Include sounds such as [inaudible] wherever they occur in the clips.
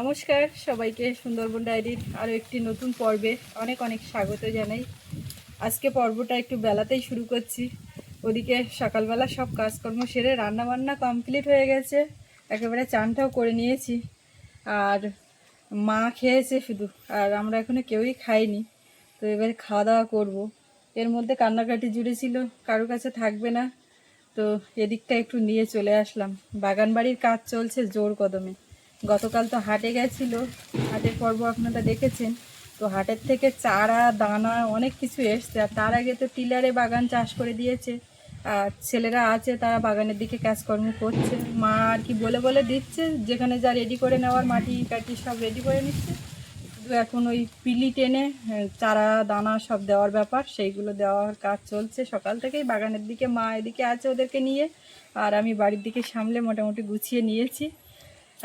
নমস্কার সবাইকে সুন্দরবন ডায়েরির আরও একটি নতুন পর্বে অনেক অনেক স্বাগত জানাই। আজকে পর্বটা একটু বেলাতেই শুরু করছি। ওদিকে সকালবেলা সব কাজকর্ম সেরে রান্নাবান্না কমপ্লিট হয়ে গেছে, একেবারে চানটাও করে নিয়েছি। আর মা খেয়েছে শুধু, আর আমরা এখনও কেউই খাইনি, তো এবারে খাওয়া দাওয়া করব। এর মধ্যে কান্নাকাটি জুড়েছিল কারও কাছে থাকবে না, তো এদিকটা একটু নিয়ে চলে আসলাম। বাগান বাড়ির কাজ চলছে জোর কদমে। গতকাল তো হাটে গেছিল। হাটের পর্ব আপনারা দেখেছেন। তো হাটের থেকে চারা দানা অনেক কিছু এসছে। আর তার আগে তো টিলারে বাগান চাষ করে দিয়েছে। আর ছেলেরা আছে তারা বাগানের দিকে কাজকর্ম করছে। মা আর কি বলে বলে দিচ্ছে যেখানে যা রেডি করে নেওয়ার মাটি কাটি সব রেডি করে নিচ্ছে। এখন ওই পিলি টেনে হ্যাঁ, চারা দানা সব দেওয়ার ব্যাপার। সেইগুলো দেওয়ার কাজ চলছে। সকাল থেকেই বাগানের দিকে মা এদিকে আছে ওদেরকে নিয়ে। আর আমি বাড়ির দিকে সামলে মোটামুটি গুছিয়ে নিয়েছি।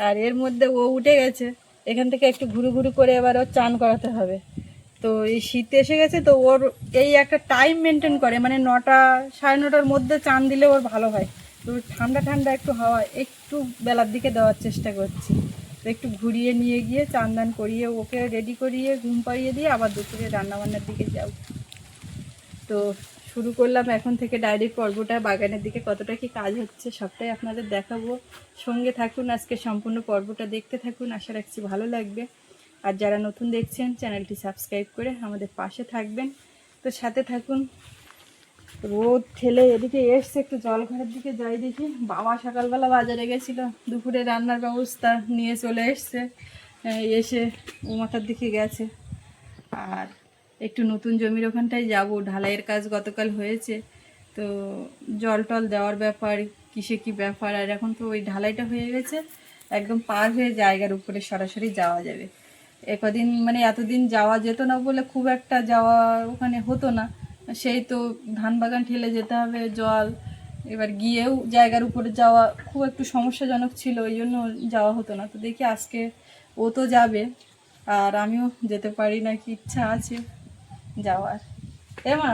আর এর মধ্যে ও উঠে গেছে। এখান থেকে একটু ঘুরু ঘুরু করে এবার ওর চান করাতে হবে। তো এই শীত এসে গেছে তো ওর এই একটা টাইম মেনটেন করে মানে নটা, সাড়ে নটার মধ্যে চান দিলে ওর ভালো হয়। তো ঠান্ডা ঠান্ডা একটু হাওয়া একটু বেলার দিকে দেওয়ার চেষ্টা করছি। তো একটু ঘুরিয়ে নিয়ে গিয়ে চান দান করিয়ে ওকে রেডি করিয়ে, ঘুম পাড়িয়ে দিয়ে আবার দুপুরে রান্নাবান্নার দিকে যাও তো শুরু করলাম। এখন থেকে ডায়েরির পর্বটা বাগানের দিকে কতটা কি কাজ হচ্ছে সবটাই আপনাদের দেখাবো। সঙ্গে থাকুন, আজকে সম্পূর্ণ পর্বটা দেখতে থাকুন। আশা রাখছি ভালো লাগবে। আর যারা নতুন দেখছেন, চ্যানেলটি সাবস্ক্রাইব করে আমাদের পাশে থাকবেন। তো সাথে থাকুন। রোদ ঠেলে এদিকে এসছে, একটু জল ঘরের দিকে যাই দেখি। বাবা সকালবেলা বাজারে গেছিল, দুপুরে রান্নার ব্যবস্থা নিয়ে চলে এসছে। এসে ও মাথার দিকে গেছে। আর একটু নতুন জমির ওখানটায় যাব, ঢালাইয়ের কাজ গতকাল হয়েছে, তো জল টল দেওয়ার ব্যাপার, কিসে কি ব্যাপার, আর এখন তো ওই ঢালাইটা হয়ে গেছে, একদম পার হয়ে জায়গার উপরে সরাসরি যাওয়া যাবে। একদিন মানে এতদিন যাওয়া যেত না বলে খুব একটা যাওয়া ওখানে হতো না, সেই তো ধান বাগান ঠেলে যেতে হবে, জল, এবার গিয়েও জায়গার উপরে যাওয়া খুব একটু সমস্যাজনক ছিল, ওই জন্য যাওয়া হতো না, তো দেখি আজকে ও তো যাবে, আর আমিও যেতে পারি না কি ইচ্ছা আছে। যাওয়ার। এ মা,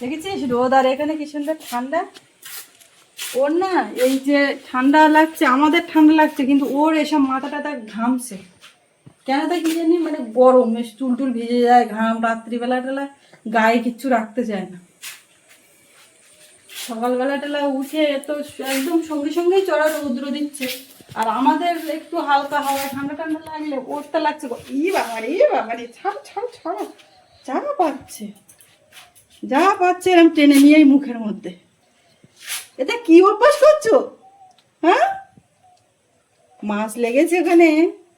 দেখেছিস রোদ আর এখানে কি সুন্দর ঠান্ডা? ওর না এই যে ঠান্ডা লাগছে, আমাদের ঠান্ডা লাগছে, কিন্তু ওর এসব মাথা টাথা ঘামছে। কেন তা কি জানি মানে গরম চুল টুল ভিজে যায়, ঘাম রাত্রিবেলা টেলা গায়ে কিচ্ছু রাখতে চায় না। সকালবেলা টেলা উঠে তো একদম সঙ্গে সঙ্গেই চড়া রৌদ্র দিচ্ছে। আর আমাদের একটু হালকা হাওয়া, ঠান্ডা ঠান্ডা লাগলে ওরটা লাগছে গো। ই বাবা রে বাবা রে ছাড় ছাড় ছাড়। যা পাচ্ছে যা পাচ্ছে এরকম টেনে নিয়েই মুখের মধ্যে। এটা কি অভ্যাস করছ? হ্যাঁ? মাছ লেগেছে ওখানে,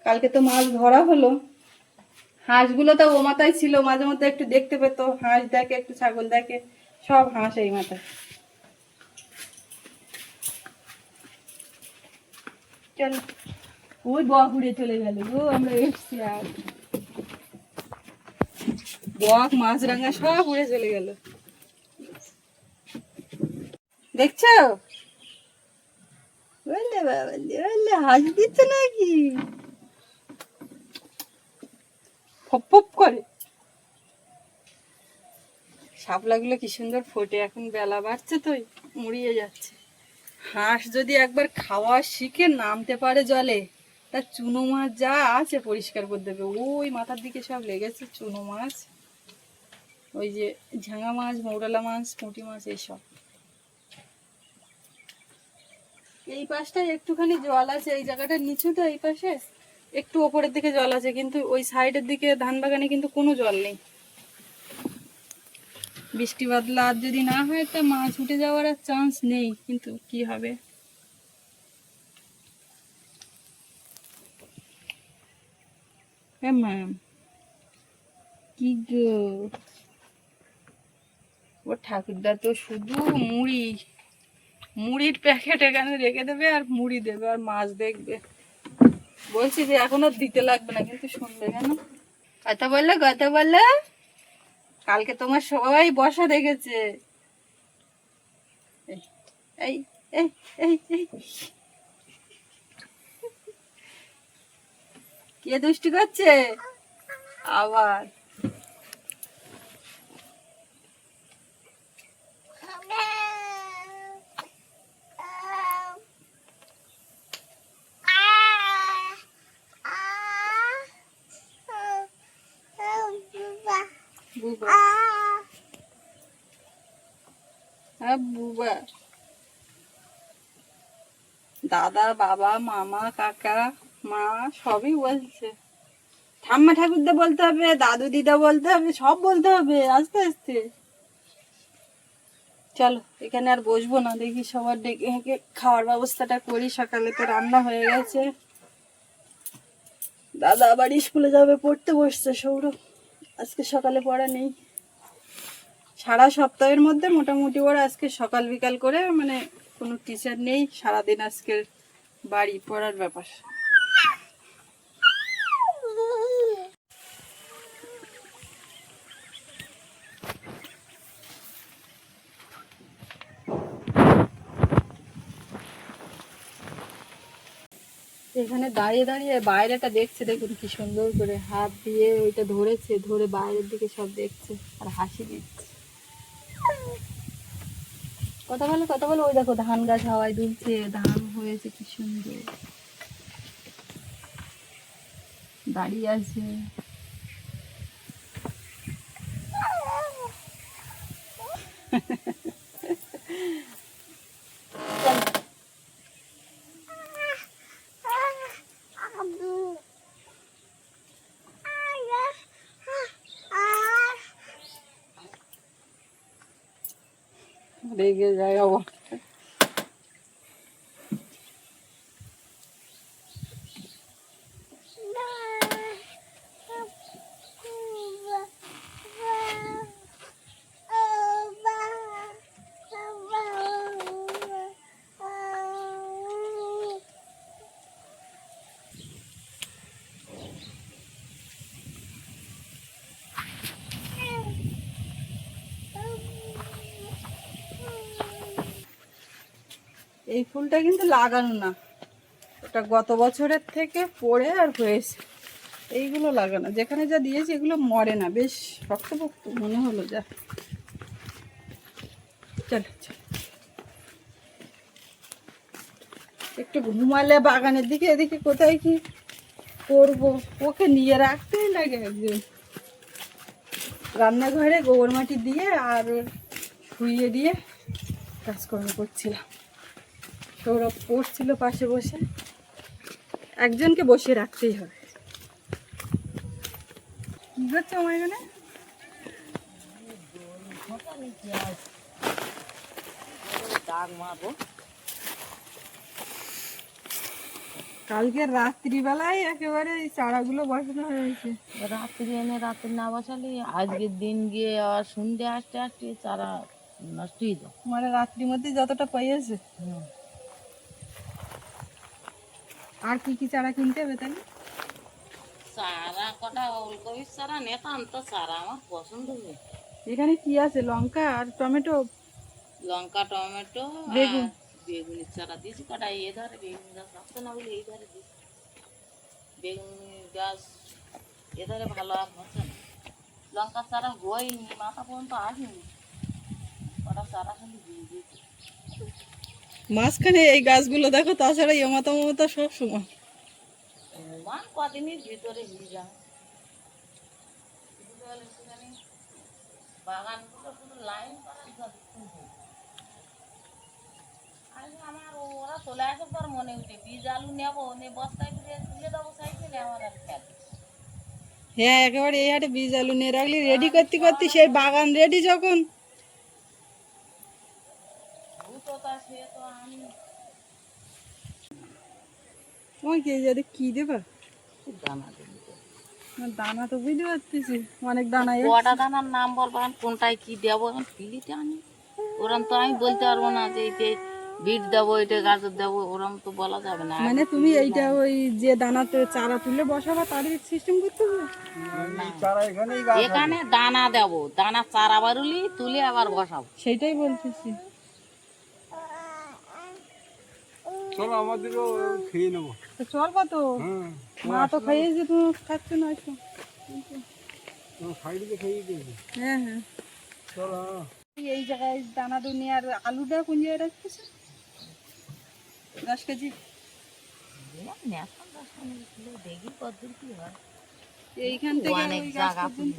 কালকে তো মাছ ধরা হলো। হাঁসগুলো তো ও মাথায় ছিল, মাঝে মধ্যে একটু দেখতে পেতো, হাঁস দেখে, একটু ছাগল দেখে, সব হাঁস এই মাথায়। চল। ওই বক উড়ে চলে গেল গো, আমরা এসছি আর। বক, মাছরাঙা সব উড়ে চলে গেল। দেখছ? বললে বললে হাস নাকি? ফপ করে। শাপলাগুলো কি সুন্দর ফোটে, এখন বেলা বাড়ছে তো, মুড়িয়ে যাচ্ছে। হাঁস যদি একবার খাওয়া শিখে নামতে পারে জলে, তা চুনো মাছ যা আছে পরিষ্কার করে দেবে। ওই মাথার দিকে সব লেগেছে চুনো মাছ। ওই যে ঝাঙা মাছ মৌরালা মাছ, পুঁটি মাছ, এইসব। এই পাশটায় একটুখানি জল আছে, এই জায়গাটার নিচুটা এই পাশে একটু ওপরের দিকে জল আছে, কিন্তু ওই সাইডের দিকে ধান বাগানে কিন্তু কোনো জল নেই। বৃষ্টি বাদলা আর যদি না হয় তা মাছ উঠে যাওয়ার আর চান্স নেই, কিন্তু কি হবে? ম্যাম কি গো? ও ঠাকুরদা তো শুধু মুড়ি। মুড়ির প্যাকেট এখানে রেখে দেবে আর মুড়ি দেবে আর মাছ দেখবে। বলছি যে এখন আর দিতে লাগবে না কিন্তু শুনবে কেন? কথা বললে কথা বললে। কালকে তোমার সবাই বসা দেখেছে। এই, এই এই এই কে দুষ্টি করছে? আবার বুবা হ্যাঁ বুবা দাদা, বাবা, মামা, কাকা, মা, সবই বলছে। ঠাম্মা ঠাকুরদা বলতে হবে, দাদু দিদা বলতে হবে, সব বলতে হবে, আস্তে আস্তে। চলো, এখানে আর বসবো না, দেখি সবার ডেকে হেঁকে খাওয়ার ব্যবস্থাটা করি, সকালে তো রান্না হয়ে গেছে। দাদা আবার স্কুলে যাবে, পড়তে বসছে সৌরভ। আজকে সকালে পড়া নেই। সারা সপ্তাহের মধ্যে মোটামুটি ওরা আজকে সকাল বিকাল করে মানে কোনো টিচার নেই, সারাদিন আজকের বাড়ি পড়ার ব্যাপার। এখানে দাঁড়িয়ে দাঁড়িয়ে বাইরেটা দেখছে, দেখুন কি সুন্দর করে হাত দিয়ে ওইটা ধরেছে, ধরে বাইরের দিকে সব দেখছে আর হাসি দিচ্ছে। কথা বলে কথা বলে, ওই দেখো ধান গাছ হাওয়ায় দুলছে, ধান হয়েছে কি সুন্দর। দাঁড়িয়ে আছে। [laughs] রেগে যায় আবার এই ফুলটা কিন্তু লাগানো না। ওটা গত বছরের থেকে পড়ে আর হয়েছে। এইগুলো লাগানো। যেখানে যা দিয়েছি এগুলো মরে না। বেশ শক্তপোক্ত মনে হলো যা। চল একটু ঘুমালে বাগানের দিকে, এদিকে কোথায় কি করব? ওকে নিয়ে রাখতেই লাগে একদিন। রান্নাঘরে গোবর মাটি দিয়ে আর শুইয়ে দিয়ে কাজকর্ম করছিলাম। সৌরভ পড়ছিল পাশে বসে। একজনকে বসিয়ে রাখতেই হবে। কি করছে আমার এখানে? কালকে রাত্রিবেলায় একেবারে চারাগুলো বসানো হয়েছে। রাত্রি এনে রাত্রি না বসালে আজকের দিন গিয়ে আবার সন্ধ্যে আসতে আসতে চারা নষ্ট হয়ে যায়। মানে রাত্রির মধ্যে যতটা পেয়েছে হুম। আর কি কি চারা কিনতে হবে তাহলে? চারা কটা? ওলকপির চারা নেতাম তো চারা আমার পছন্দ হয় এখানে কি আছে? লঙ্কা আর টমেটো? লঙ্কা টমেটো বেগুন। বেগুনের চারা দিয়েছি। কটা? এ ধারে বেগুন গাছ রাখতে না বলে এই ধারে দিয়েছি। বেগুন গাছ এ ধারে ভালো আর হচ্ছে না। লঙ্কার চারা হয়নি মাথা পর্যন্ত আসেনি। কটা চারা খালি দিয়ে দিয়েছি। মাঝখানে এই গাছগুলো দেখো তাছাড়া ইমাতা মমতা সব সময় কদিনের ভিতরে বাগানগুলো লাইন। আমার ওরা চলে পর মনে উঠে বীজ আলু নেব নে বস্তায় তুলে দেবো সাইকেলে আমার আর খেয়াল হ্যাঁ একেবারে এই হাটে বীজ আলু নিয়ে রাখলি রেডি করতে করতে সেই বাগান রেডি যখন দুটো তা সে তো আমি তোমার কি যদি কি দেবা? দানা দানা তো বুঝতে পারতেছি। অনেক দানা। কটা দানার নাম বলব এখন কোনটায় কি দেবো এখন পিলিতে আনি। ওরম তো আমি বলতে পারব না যে এইতে বিট দেবো এটা গাজর দেবো ওরম তো বলা যাবে না। মানে তুমি এইটা ওই যে দানাতে চারা তুলে বসাবা তারই সিস্টেম করতে হবে? এখানে দানা দেবো। দানা চারা বারুলি তুলে আবার বসাবো। সেইটাই বলতেছি। চলো আমাদেরও খেয়ে নেব। তো চল কত হ্যাঁ মা তো খাইয়েছে তুমি খাচ্ছ না একটু। সাইডে খেয়ে দিয়েছি হ্যাঁ হ্যাঁ। চলো। এই জায়গায় দানা দুনিয়ার আলুটা কোন জায়গায় রাখতেছে? দশ কেজি। দেখি কতদূর কি হয় এইখান থেকে ওই গাছ পর্যন্ত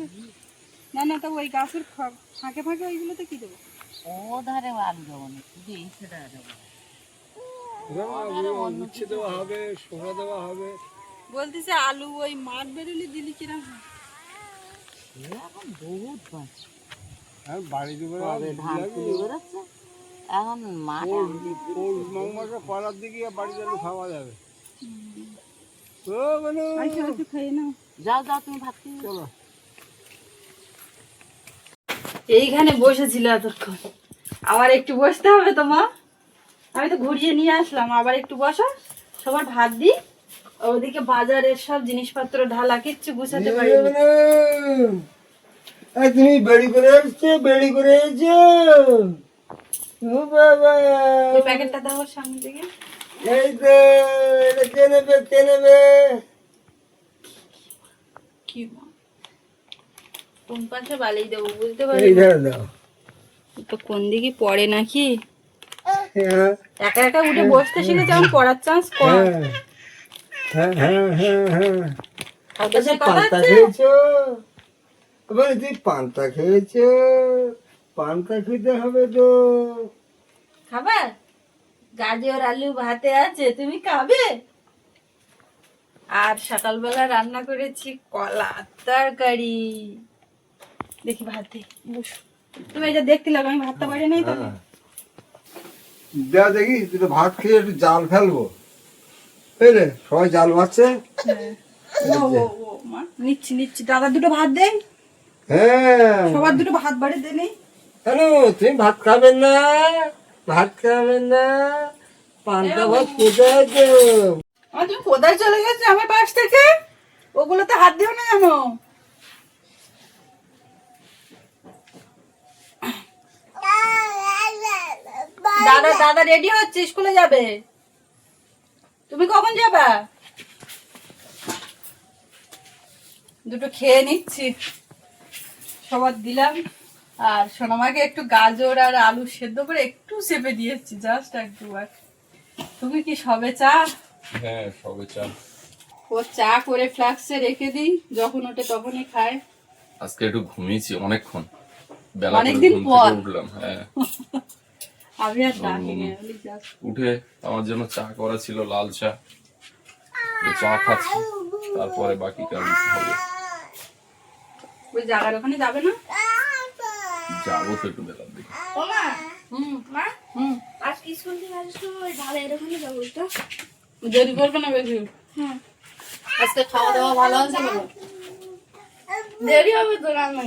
না না তো ওই গাছের ফাঁকে ফাঁকে ওইগুলোতে কি দেবো? ও ধারে আলু দেবো না শুধু এই সেটা দেবো। উচ্ছে দেওয়া হবে শোষা দেওয়া হবে। বলতেছে আলু ওই মাঠ বেরোলে দিলি কিরম এখন বহুত বাড়ি এখন মাঠে পাড়ার দিকে বাড়িতে আলু খাওয়া যাবে। ও মানে একটু যাও যাও তুমি ভাত খেয়ে চলো। এইখানে বসেছিল এতক্ষণ। আবার একটু বসতে হবে তো মা? আমি তো ঘুরিয়ে নিয়ে আসলাম আবার একটু বসো। সবার ভাত দিই। ওদিকে বাজারের সব জিনিসপত্র ঢালা কিচ্ছু গুছাতে পারি তুমি বেড়ি করে এসছো বেড়ি করে এসছো। ও বাবা। ওই প্যাকেটটা দাও সামনে থেকে এই তো এটা কে নেবে কে নেবে? কি কোন পাশে বালিয়ে দেবো বুঝতে পারি এই। দাও তো কোন দিকে পড়ে নাকি? একা একা উঠে বসতে শিখেছে আমার পড়ার চান্স কম। হ্যাঁ। হ্যাঁ হ্যাঁ হ্যাঁ সে কথা পান্তা? খেয়েছো? বলে তুই পান্তা খেয়েছো? পান্তা খেতে হবে তো। খাবার গাজর আলু ভাতে আছে তুমি খাবে? আর সকালবেলা রান্না করেছি কলা তরকারি। দেখি ভাতে তুমি এটা দেখতে লাগো আমি ভাতটা বাড়ি নাই তাহলে দেখ দেখি ভাত খেয়ে একটু জাল ফেলব। বুঝলে সবাই জাল মারছে? হ্যাঁ। নিচ্ছি নিচ্ছি। দাদা দুটো ভাত দেন হ্যাঁ। সবার দুটো ভাত বাড়ি দে নেই কেন? তুমি ভাত খাবেন না? ভাত খাবেন না? পান্তা ভাত কোথায় আমার তুমি কোথায় চলে গেছে? আমার পাশ থেকে? ওগুলোতে হাত দিও না জানো দাদা দাদা রেডি হচ্ছে? স্কুলে যাবে? তুমি কখন যাবা? দুটো খেয়ে নিচ্ছি। সবার দিলাম। আর সোনামাকে একটু গাজর আর আলু সেদ্ধ করে একটু চেপে দিয়েছি জাস্ট একটুবার। তুমি কি সবে চা? হ্যাঁ সবে চা। ও চা করে ফ্লাক্সে রেখে দিই যখন ওঠে তখনই খায়। আজকে একটু ঘুমিয়েছি অনেকক্ষণ। বেলা অনেকদিন পর। উঠলাম হ্যাঁ। [laughs] উঠে আমার জন্য চা করা ছিল লাল চা। চা খাচ্ছি তারপরে বাকি কাজ হবে। ওই জায়গার ওখানে যাবে না? যাব তো একটু বেলার দিকে। দেরি করবে না বেশি। আজকে খাওয়া দাওয়া ভালো আছে দেরি হবে তো রান্না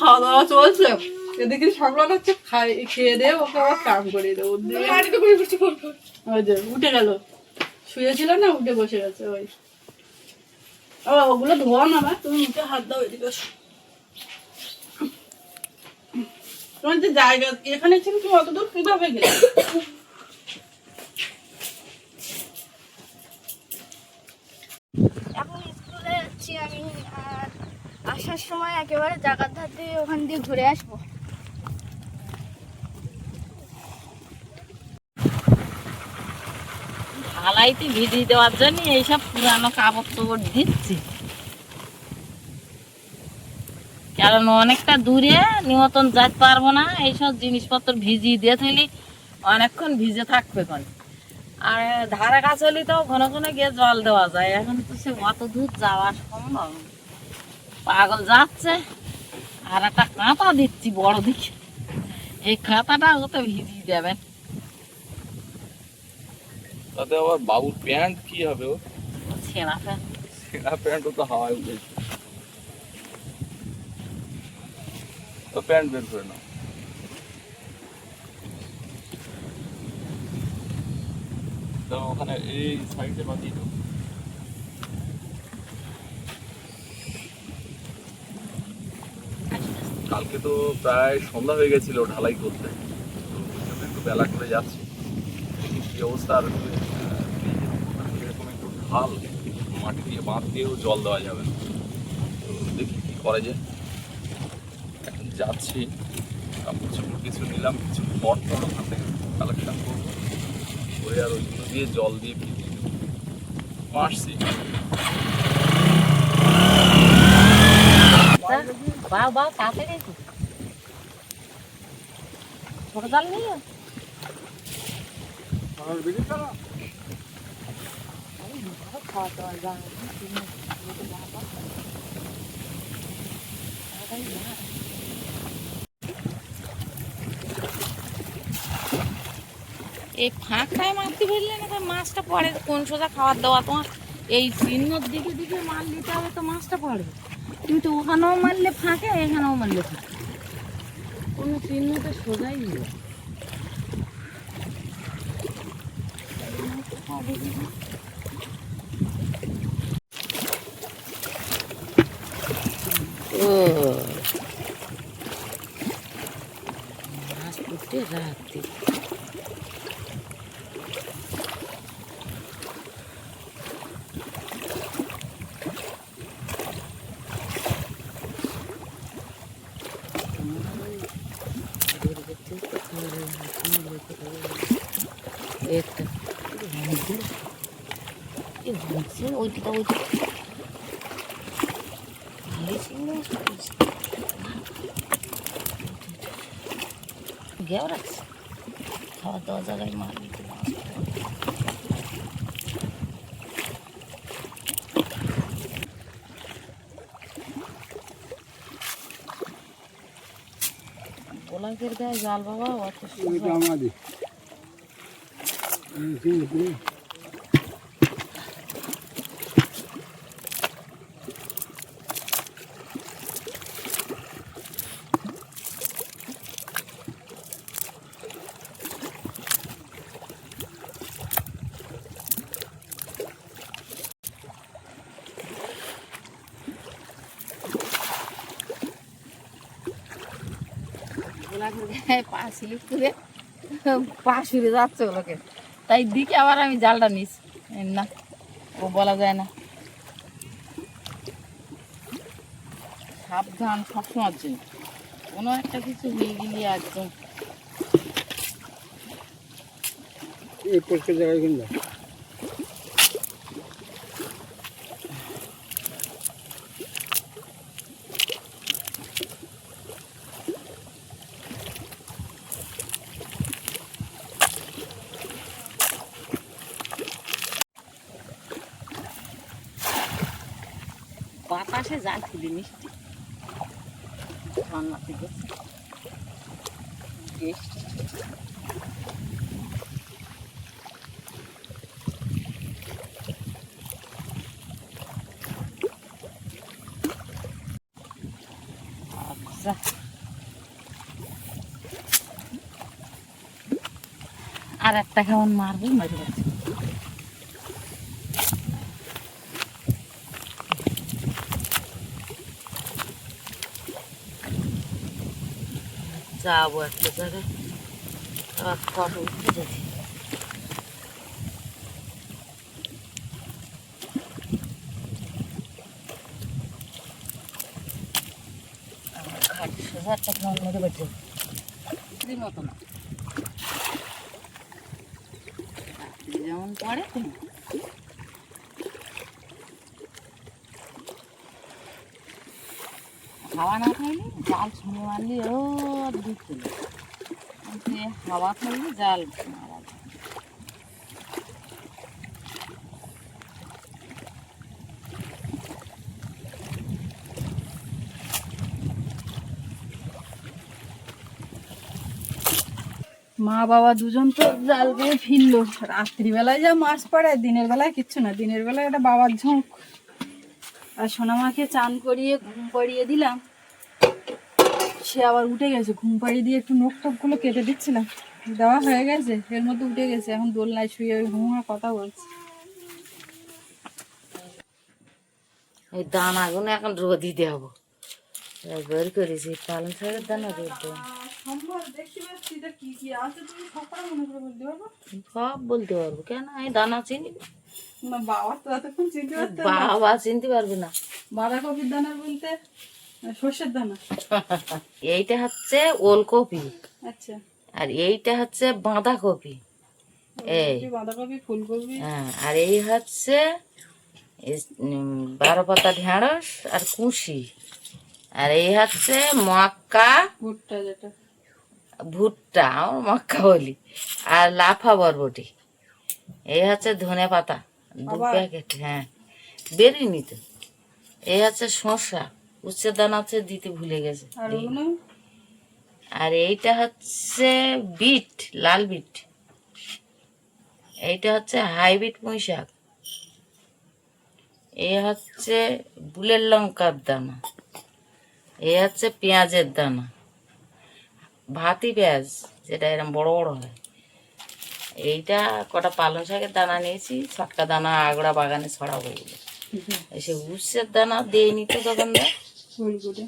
খাওয়া দাওয়া চলছে এদিকে সকলান হচ্ছে খাই খেয়ে দিয়ে ওকে আবার কাম করিয়ে দেবো উঠে গেল শুয়েছিল না উঠে বসে গেছে ওই ও ওগুলো ধোয়া না বা তুমি মুখে হাত দাও এদিকে তোমার যে জায়গা, এখানে ছিল তুমি অত দূর কীভাবে গেলে? এখন স্কুলে যাচ্ছি আমি আসার সময় একেবারে জায়গার ধার দিয়ে ওখান দিয়ে ঘুরে আসব। ঢালাইতে ভিজিয়ে দেওয়ার জন্য এইসব পুরানো কাপড় চোপড় দিচ্ছি। কারণ অনেকটা দূরে নিমতন যেতে পারব না, এইসব জিনিসপত্র ভিজিয়ে দিয়ে থাকলে অনেকক্ষণ ভিজে থাকবে কোন আর ধারে কাছে হলে তো ঘন ঘন গিয়ে জল দেওয়া যায়, এখন তো সে অত দূর যাওয়া সম্ভব। পাগল যাচ্ছে, আর একটা কাঁথা দিচ্ছি বড় দিকে এই কাঁথাটা ওতে ভিজিয়ে দেবেন। তাতে আবার বাবুর প্যান্ট কি হবে ও? সেরা প্যান্টও তো হাওয়ায় উঠেছে। তো প্যান্ট বের করে নাও। তো ওখানে এই সাইডে বাঁধিয়ে দাও। কালকে তো প্রায় সন্ধ্যা হয়ে গেছিল ঢালাই করতে। তো একটু বেলা করে যাচ্ছি। কি অবস্থা আর ঢাল মাটি দিয়ে বাঁধ দিয়েও জল দেওয়া যাবে না। তো দেখি কি করা যায়। এখন যাচ্ছি। চোপড় কিছু নিলাম কিছু পট টট ওখান থেকে কালেকশন করব। করে আর ওইগুলো দিয়ে জল দিয়ে ভিজিয়ে দেবো। আসছি বা বা কাছে গেছি ছোট জাল নিয়ে খাওয়া দাওয়া যায় এই ফাঁকটায় মারতে ফেললে না মাছটা পড়ে? কোন সোজা খাবার দেওয়া তোমার এই চিহ্নর দিকে দিকে মাল দিতে হবে তো মাছটা পড়বে তো ওখানেও মারলে ফাঁকে, এখানেও মারলে ফাঁকে। কোনো চিহ্ন তো সোজাই নেই। ও মাছ উঠে রাতে একটা ওইটা ওইটা গেও রাখছে খাওয়া দাওয়া জায়গায় মার দিতে গোলাপের গায়ে জাল বাবা অত সোজা। পা স্লিপ করে পা সরে যাচ্ছে ওগুলোকে। তাই দিকে আবার আমি জালটা নিস। না, ও বলা যায় না। সাবধান সবসময়ের জন্য কোনো একটা কিছু হয়ে গেলে একদম এই পরিষ্কার জায়গায় কিনবে বাতাসে জাল খুলি মিষ্টি ঠান্ডা থেকে বেশ আচ্ছা আর একটা কেমন মারবি মারি গেছে যাব একটা জায়গায়। আবার ফটো সোজা একটা কেমন মেরে বেটে মতো না। যেমন পড়ে হাওয়া না খাইলে জাল ছুঁড়ে মারলে ও কিন্তু হাওয়া জাল মা বাবা দুজন তো জাল দিয়ে ফিরলো। রাত্রিবেলায় যা মাছ পড়ে, দিনের বেলায় কিচ্ছু না। দিনের বেলায় একটা বাবার ঝোঁক। আর সোনামাকে চান করিয়ে, ঘুম পাড়িয়ে দিলাম। সে আবার উঠে গেছে ঘুম পাড়িয়ে দিয়ে একটু নখ টকগুলো কেটে দিচ্ছিলাম দেওয়া হয়ে গেছে এর মধ্যে উঠে গেছে এখন দোলনায় শুয়ে ওই হুমা কথা বলছে। ওই দানাগুলো এখন রোদ দিতে হবে বের করেছি পালং শাকের দানা রোদ দেবো। সব বলতে পারব? কেন? আমি দানা চিনি? বাবা তো এতক্ষণ চিনতে বাবা চিনতে পারবে না। বাঁধাকপির দানা বলতে? সর্ষের দানা? [laughs] এইটা হচ্ছে ওলকপি। আচ্ছা। আর এইটা হচ্ছে বাঁধাকপি। এই। বাঁধাকপি ফুলকপি। হ্যাঁ আর এই হচ্ছে বারো পাতা ঢেঁড়স আর কুশি। আর এই হচ্ছে মক্কা ভুট্টা যেটা। ভুট্টা আমার মক্কা বলি। আর লাফা বরবটি। এই হচ্ছে ধনে পাতা। দু প্যাকেট হ্যাঁ। বেরিনি তো এই হচ্ছে শসা। উচ্ছের দানা হচ্ছে দিতে ভুলে গেছে। আর এইটা হচ্ছে বিট লাল বিট। এইটা হচ্ছে হাইব্রিড পুঁই শাক এই হচ্ছে বুলের লঙ্কার দানা। এই হচ্ছে পেঁয়াজের দানা। ভাতি পেঁয়াজ যেটা এরকম বড় বড় হয়। এইটা কটা পালং শাকের দানা নিয়েছি ছটকা দানা আগড়া বাগানে ছড়াবো এগুলো। এসে উচ্ছের দানা দিয়ে নিত দোকানদার ফুলগুলো।